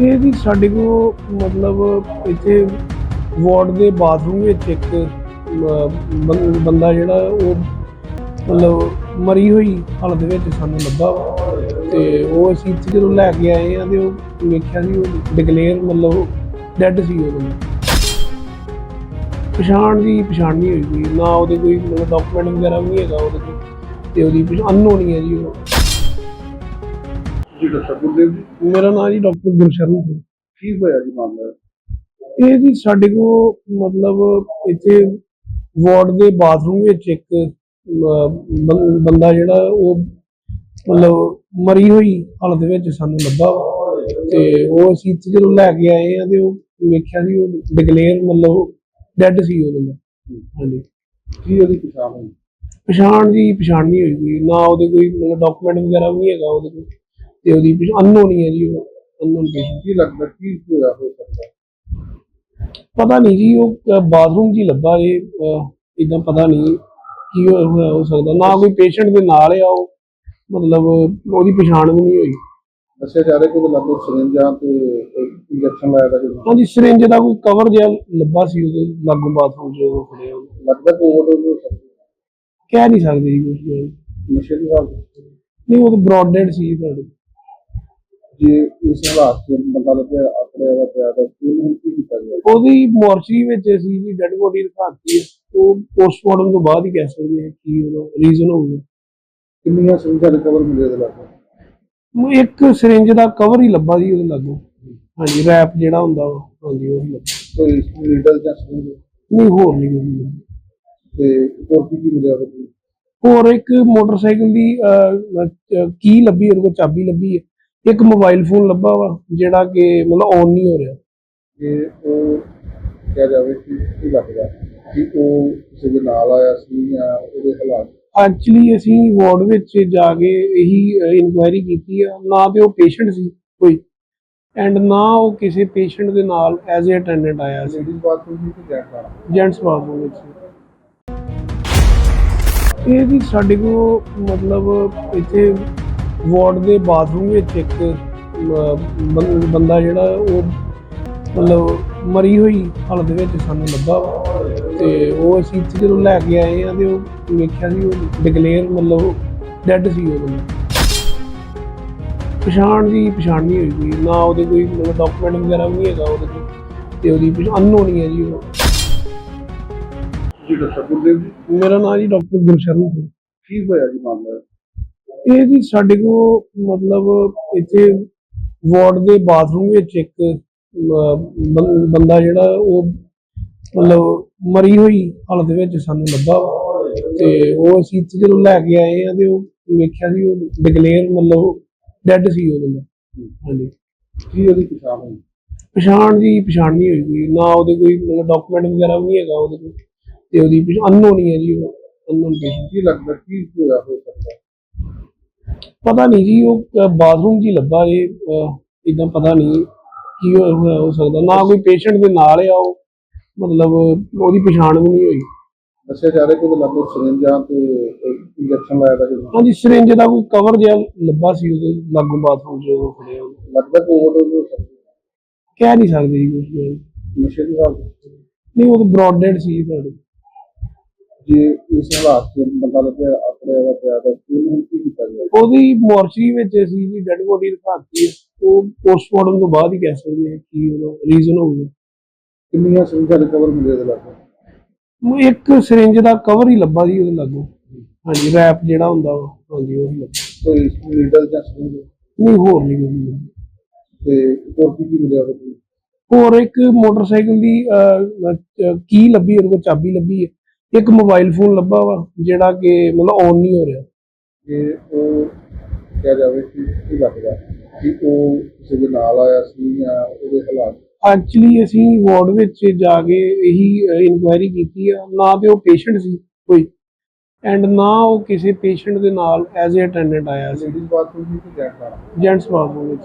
ਇਹ ਜੀ ਸਾਡੇ ਕੋ ਮਤਲਬ ਇੱਥੇ ਵਾਰਡ ਦੇ ਬਾਥਰੂਮ ਵਿੱਚ ਇੱਕ ਬੰ- ਬੰਦਾ ਜਿਹੜਾ ਉਹ ਮਤਲਬ ਮਰੀ ਹੋਈ ਹਾਲਤ ਵਿੱਚ ਸਾਨੂੰ ਲੱਭਾ ਵਾ। ਤੇ ਉਹ ਅਸੀਂ ਇੱਥੇ ਜਦੋਂ ਲੈ ਕੇ ਆਏ ਆ ਤੇ ਉਹ ਵੇਖਿਆ ਸੀ ਉਹ ਡਿਕਲੇਅਰ ਮਤਲਬ ਡੈੱਡ ਸੀ ਉਹ ਬੰਦਾ। ਪਛਾਣ ਦੀ ਪਛਾਣ ਨਹੀਂ ਹੋਈ ਕੋਈ। ਨਾ ਉਹਦੇ ਕੋਈ ਮਤਲਬ ਡਾਕੂਮੈਂਟ ਵਗੈਰਾ ਵੀ ਨਹੀਂ ਹੈਗਾ ਉਹਦੇ ਕੋਲ। ਤੇ ਉਹਦੀ ਪਛਾਣ ਅਨਨੋਨ ਹੀ ਹੈ ਜੀ ਉਹ। ਜੀ ਡਾਕਟਰ ਗੁਰਦੇਵ ਜੀ? ਮੇਰਾ ਨਾਮ ਜੀ ਡਾਕਟਰ ਗੁਰਸ਼ਰਨ ਸਿੰਘ। ਕੀ ਹੋਇਆ ਜੀ ਮਾਮਲਾ? ਇਹ ਜੀ ਸਾਡੇ ਕੋ ਮਤਲਬ ਇੱਥੇ ਵਾਰਡ ਦੇ ਬਾਥਰੂਮ ਵਿੱਚ ਇੱਕ ਬੰਦਾ ਜਿਹੜਾ ਉਹ ਮਤਲਬ ਮਰੀ ਹੋਈ ਹਾਲਤ ਵਿੱਚ ਸਾਨੂੰ ਲੱਭਾ। ਤੇ ਉਹ ਅਸੀਂ ਇੱਥੇ ਜਦੋਂ ਲੈ ਕੇ ਆਏ ਆ ਤੇ ਉਹ ਵੇਖਿਆ ਸੀ ਉਹ ਡਿਕਲੇਅਰ ਮਤਲਬ ਡੈੱਡ ਸੀ ਉਹ ਬੰਦਾ। ਹਾਂਜੀ। ਕੀ ਉਹਦੀ ਪਛਾਣ ਹੋਈ? ਪਛਾਣ ਦੀ ਪਛਾਣ ਨਹੀਂ ਹੋਈ ਨਾ ਉਹਦੇ ਕੋਈ ਮਤਲਬ ਡਾਕੂਮੈਂਟ ਵਗੈਰਾ ਵੀ ਨਹੀਂ ਹੈਗਾ ਉਹਦੇ ਕੋਲ। ਤੇ ਉਹਦੀ ਅਨਨੋਨ ਹੀ ਹੈ ਜੀ ਉਹ ਅਨਨੋਨ ਪੇਸ਼ੈਂਟ ਕੀ ਲੱਗਦਾ ਕੀ ਹੋਇਆ ਹੋ ਸਕਦਾ? ਪਤਾ ਨਹੀਂ ਜੀ ਉਹ ਬਾਥਰੂਮ ਹੀ ਲੱਭਾ ਜੇ ਇਦਾਂ ਪਤਾ ਨਹੀਂ ਕੀ ਹੋਇਆ ਹੋ ਸਕਦਾ। ਨਾ ਕੋਈ ਪੇਸ਼ੈਂਟ ਦੇ ਨਾਲ ਆ ਉਹ ਮਤਲਬ ਉਹਦੀ ਪਛਾਣ ਵੀ ਨਹੀਂ ਹੋਈ। ਦੱਸਿਆ ਜਾ ਰਿਹਾ ਕਿ ਲਾਗੋਂ ਸਿਰਿੰਜਾਂ ਤੇ ਇੰਜੈਕਸ਼ਨ ਲਾਇਆ ਦਾ ਹਾਂਜੀ ਸਿਰਿੰਜ ਦਾ ਕੋਈ ਕਵਰ ਜਿਹਾ ਲੱਭਾ ਸੀ ਉਹਦੇ ਲਾਗੂ ਬਾਥਰੂਮ 'ਚ ਉਹ ਖੜੇ ਹੋ ਲੱਗਦਾ ਕਿ ਓਵਰਡੋਜ਼ ਹੋ ਸਕਦੀ। ਕਹਿ ਨਹੀਂ ਸਕਦੇ ਜੀ ਕੁਝ ਨਸ਼ੇ ਦੀ ਹਾਲਤ। ਨਹੀਂ ਉਹ ਤਾਂ ਬ੍ਰੌਡਡ ਸੀ ਤੁਹਾਡੇ। ਜੇ ਇਸ ਹਾਲਾਤ 'ਚ ਬੰਦਾ ਲੱਭਿਆ ਆਪਣੇ ਦਾ ਪਿਆ ਤਾਂ ਉਹਨੂੰ ਹੁਣ ਕੀ ਕੀਤਾ ਗਿਆ। ਉਹਦੀ ਮੋਰਚਰੀ ਵਿੱਚ ਅਸੀਂ ਜੀ ਡੈਡ ਬੋਡੀ ਰਖਾਤੀ ਹੈ। ਉਹ ਪੋਸਟਮਾਰਟਮ ਤੋਂ ਬਾਅਦ ਹੀ ਕਹਿ ਸਕਦੇ ਹਾਂ ਕੀ ਉਹਦਾ ਰੀਜ਼ਨ ਹੋਊਗਾ ਕਿੰਨੀਆਂ ਸਿਰਿੰਜਾਂ ਰਿਕਵਰ ਮਿਲੇ ਉਹਦੇ ਲਾਗੋਂ? ਉਹ ਇੱਕ ਸਿਰਿੰਜ ਦਾ ਕਵਰ ਹੀ ਲੱਭਾ ਜੀ ਉਹਦੇ ਲਾਗੂ। ਹਾਂਜੀ ਰੈਪ ਜਿਹੜਾ ਹੁੰਦਾ ਵਾ। ਹਾਂਜੀ ਉਹ ਹੀ ਲੱਭਾ। ਕੋਈ ਨੀਡਲ ਜਾਂ ਸਿਰਿੰਜ ਨਹੀਂ ਹੋਰ ਨਹੀਂ ਲੱਭਾ। ਤੇ ਹੋਰ ਕੀ ਕੀ ਮਿਲਿਆ ਹੋਰ ਇੱਕ ਮੋਟਰਸਾਈਕਲ ਦੀ ਕੀ ਲੱਭੀ ਉਹਦੇ ਕੋਲ ਚਾਬੀ ਲੱਭੀ ਹੈ। ਇੱਕ ਮੋਬਾਈਲ ਫੋਨ ਲੱਭਾ ਵਾ ਜਿਹੜਾ ਕਿ ਮਤਲਬ ਔਨ ਨਹੀਂ ਹੋ ਰਿਹਾ। ਕਿ ਉਹ ਕਿਹਾ ਜਾਵੇ ਕਿ ਕੀ ਲੱਗਦਾ ਕਿ ਉਹ ਕਿਸੇ ਦੇ ਨਾਲ ਆਇਆ ਸੀ ਜਾਂ ਉਹਦੇ ਹਾਲਾਤ? ਐਕਚੁਅਲੀ ਅਸੀਂ ਵਾਰਡ ਵਿੱਚ ਜਾ ਕੇ ਇਹੀ ਇਨਕੁਆਇਰੀ ਕੀਤੀ ਆ। ਨਾ ਤੇ ਉਹ ਪੇਸ਼ੈਂਟ ਸੀ ਕੋਈ ਐਂਡ ਨਾ ਉਹ ਕਿਸੇ ਪੇਸ਼ੈਂਟ ਦੇ ਨਾਲ ਐਜ਼ ਅ ਅਟੈਂਡੈਂਟ ਆਇਆ ਸੀ। ਲੇਡੀਜ਼ ਬਾਥਰੂਮ ਦੀ ਕਿ ਜੈਂਟ ਦਾ ਜੈਂਟਸ ਬਾਥਰੂਮ ਵਿੱਚ ਇਹ ਵੀ ਸਾਡੇ ਕੋ ਮਤਲਬ ਇੱਥੇ ਵਾਰਡ ਦੇ ਬਾਥਰੂਮ ਵਿੱਚ ਇੱਕ ਬੰਦਾ ਜਿਹੜਾ ਉਹ ਮਤਲਬ ਮਰੀ ਹੋਈ ਹਾਲਤ ਵਿੱਚ ਸਾਨੂੰ ਲੱਭਾ। ਤੇ ਉਹ ਅਸੀਂ ਇੱਥੇ ਜਦੋਂ ਲੈ ਕੇ ਆਏ ਆ ਤੇ ਉਹ ਵੇਖਿਆ ਸੀ ਉਹ ਡਿਕਲੇਅਰ ਮਤਲਬ ਡੈੱਡ ਸੀ ਉਹ ਬੰਦਾ। ਪਛਾਣ ਦੀ ਪਛਾਣ ਨਹੀਂ ਹੋਈ ਕੋਈ ਨਾ ਉਹਦੇ ਕੋਈ ਮਤਲਬ ਡਾਕੂਮੈਂਟ ਵਗੈਰਾ ਵੀ ਨਹੀਂ ਹੈਗਾ ਉਹਦੇ ਕੋਲ ਤੇ ਉਹਦੀ ਪਛਾਣ ਅਨਨੋਨ ਹੀ ਹੈ ਜੀ ਉਹ। ਜੀ ਡਾਕਟਰ ਗੁਰਦੇਵ ਜੀ? ਮੇਰਾ ਨਾਮ ਜੀ ਡਾਕਟਰ ਗੁਰਸ਼ਰਨ ਸਿੰਘ। ਕੀ ਹੋਇਆ ਜੀ ਮਾਮਲਾ? ਇਹ ਜੀ ਸਾਡੇ ਕੋ ਮਤਲਬ ਇੱਥੇ ਵਾਰਡ ਦੇ ਬਾਥਰੂਮ ਵਿੱਚ ਇੱਕ ਬੰਦਾ ਜਿਹੜਾ ਉਹ ਮਤਲਬ ਮਰੀ ਹੋਈ ਹਾਲਤ ਵਿੱਚ ਸਾਨੂੰ ਲੱਭਾ। ਤੇ ਉਹ ਅਸੀਂ ਇੱਥੇ ਜਦੋਂ ਲੈ ਕੇ ਆਏ ਆ ਤੇ ਉਹ ਵੇਖਿਆ ਸੀ ਉਹ ਡਿਕਲੇਅਰ ਮਤਲਬ ਡੈੱਡ ਸੀ ਉਹ ਬੰਦਾ ਹਾਂਜੀ। ਕੀ ਉਹਦੀ ਪਛਾਣ ਹੋਈ? ਪਛਾਣ ਦੀ ਪਛਾਣ ਨਹੀਂ ਹੋਈ ਕੋਈ। ਨਾ ਉਹਦੇ ਕੋਈ ਮਤਲਬ ਡਾਕੂਮੈਂਟ ਵਗੈਰਾ ਵੀ ਨਹੀਂ ਹੈਗਾ ਉਹਦੇ ਕੋਲ। ਤੇ ਉਹਦੀ ਪਛਾਣ ਅਨਨੋਨ ਹੀ ਹੈ ਜੀ ਉਹ। ਅਨਨੋਨ ਪੇਸ਼ੈਂਟ ਕੀ ਲੱਗਦਾ ਕੀ ਹੋਇਆ ਹੋ ਸਕਦਾ? ਪਤਾ ਨਹੀਂ ਜੀ ਉਹ ਬਾਥਰੂਮ ਹੀ ਲੱਭਾ ਜੇ ਇਦਾਂ ਪਤਾ ਨਹੀਂ ਕੀ ਹੋਇਆ ਹੋ ਸਕਦਾ। ਨਾ ਕੋਈ ਪੇਸ਼ੈਂਟ ਦੇ ਨਾਲ ਆ ਉਹ ਮਤਲਬ ਉਹਦੀ ਪਛਾਣ ਵੀ ਨਹੀਂ ਹੋਈ। ਦੱਸਿਆ ਜਾ ਰਿਹਾ ਕਿ ਉਹਦੇ ਲਾਗੋਂ ਸਿਰਿੰਜਾਂ ਤੇ ਇੰਜੈਕਸ਼ਨ ਲਾਇਆ ਦਾ ਹਾਂਜੀ ਸਿਰਿੰਜ ਦਾ ਕੋਈ ਕਵਰ ਜਿਹਾ ਲੱਭਾ ਸੀ ਉਹਦੇ ਲਾਗੂ ਬਾਥਰੂਮ 'ਚ ਉਹ ਹੋ ਲੱਗਦਾ ਕਿ ਓਵਰਡੋਜ਼ ਹੋ ਸਕਦੀ ਕਹਿ ਨਹੀਂ ਸਕਦੇ ਜੀ ਕੁਝ ਨਸ਼ੇ ਦੀ ਹਾਲਤ। ਨਹੀਂ ਉਹ ਤਾਂ ਬ੍ਰੌਡਡ ਸੀ ਤੁਹਾਡੇ। ਜੇ ਇਸ ਹਾਲਾਤ 'ਚ ਬੰਦਾ ਲੱਭਿਆ ਆਪਣੇ ਦਾ ਪਿਆ ਤਾਂ ਉਹਨੂੰ ਕੀ ਕੀਤਾ ਗਿਆ? ਉਹਦੀ ਮੋਰਚਰੀ ਵਿੱਚ ਅਸੀਂ ਜੀ ਡੈਡ ਬੋਡੀ ਰਖਾਤੀ ਉਹ ਪੋਸਟਮਾਰਟਮ ਤੋਂ ਬਾਅਦ ਹੀ ਕਹਿ ਸਕਦੇ ਹਾਂ ਕੀ ਉਹਦਾ ਰੀਜ਼ਨ ਹੋਊਗਾ ਕਿੰਨੀਆਂ ਸਿਰਿੰਜਾਂ ਰਿਕਵਰ ਮਿਲੇ ਉਹਦੇ ਲਾਗੋਂ? ਉਹ ਇੱਕ ਸਿਰਿੰਜ ਦਾ ਕਵਰ ਹੀ ਲੱਭਾ ਜੀ ਉਹਦੇ ਲਾਗੂ। ਹਾਂਜੀ ਰੈਪ ਜਿਹੜਾ ਹੁੰਦਾ ਹਾਂਜੀ ਉਹ ਹੀ ਕੋਈ ਨੀਡਲ ਜਾਂ ਸਿਰਿੰਜ ਨਹੀਂ ਹੋਰ ਨਹੀਂ ਕੋਈ। ਤੇ ਹੋਰ ਕੀ ਕੀ ਮਿਲਿਆ ਹੋਰ ਇੱਕ ਮੋਟਰਸਾਈਕਲ ਦੀ ਕੀ ਲੱਭੀ ਉਹਦੇ ਕੋਲ ਚਾਬੀ ਲੱਭੀ ਹੈ। ਇੱਕ ਮੋਬਾਈਲ ਫੋਨ ਲੱਭਾ ਵਾ ਜਿਹੜਾ ਕਿ ਮਤਲਬ ਔਨ ਨਹੀਂ ਹੋ ਰਿਹਾ। ਕਿ ਉਹ ਕਿਹਾ ਜਾਵੇ ਕਿ ਕੀ ਲੱਗਦਾ ਕਿ ਉਹ ਕਿਸੇ ਦੇ ਨਾਲ ਆਇਆ ਸੀ ਜਾਂ ਉਹਦੇ ਹਾਲਾਤ? ਐਕਚੁਅਲੀ ਅਸੀਂ ਵਾਰਡ ਵਿੱਚ ਜਾ ਕੇ ਇਹੀ ਇਨਕੁਆਇਰੀ ਕੀਤੀ ਆ। ਨਾ ਤੇ ਉਹ ਪੇਸ਼ੈਂਟ ਸੀ ਕੋਈ ਐਂਡ ਨਾ ਉਹ ਕਿਸੇ ਪੇਸ਼ੈਂਟ ਦੇ ਨਾਲ ਐਜ਼ ਅ ਅਟੈਂਡੈਂਟ ਆਇਆ ਸੀ। ਜੈਂਟਸ ਬਾਥਰੂਮ ਵਿੱਚ।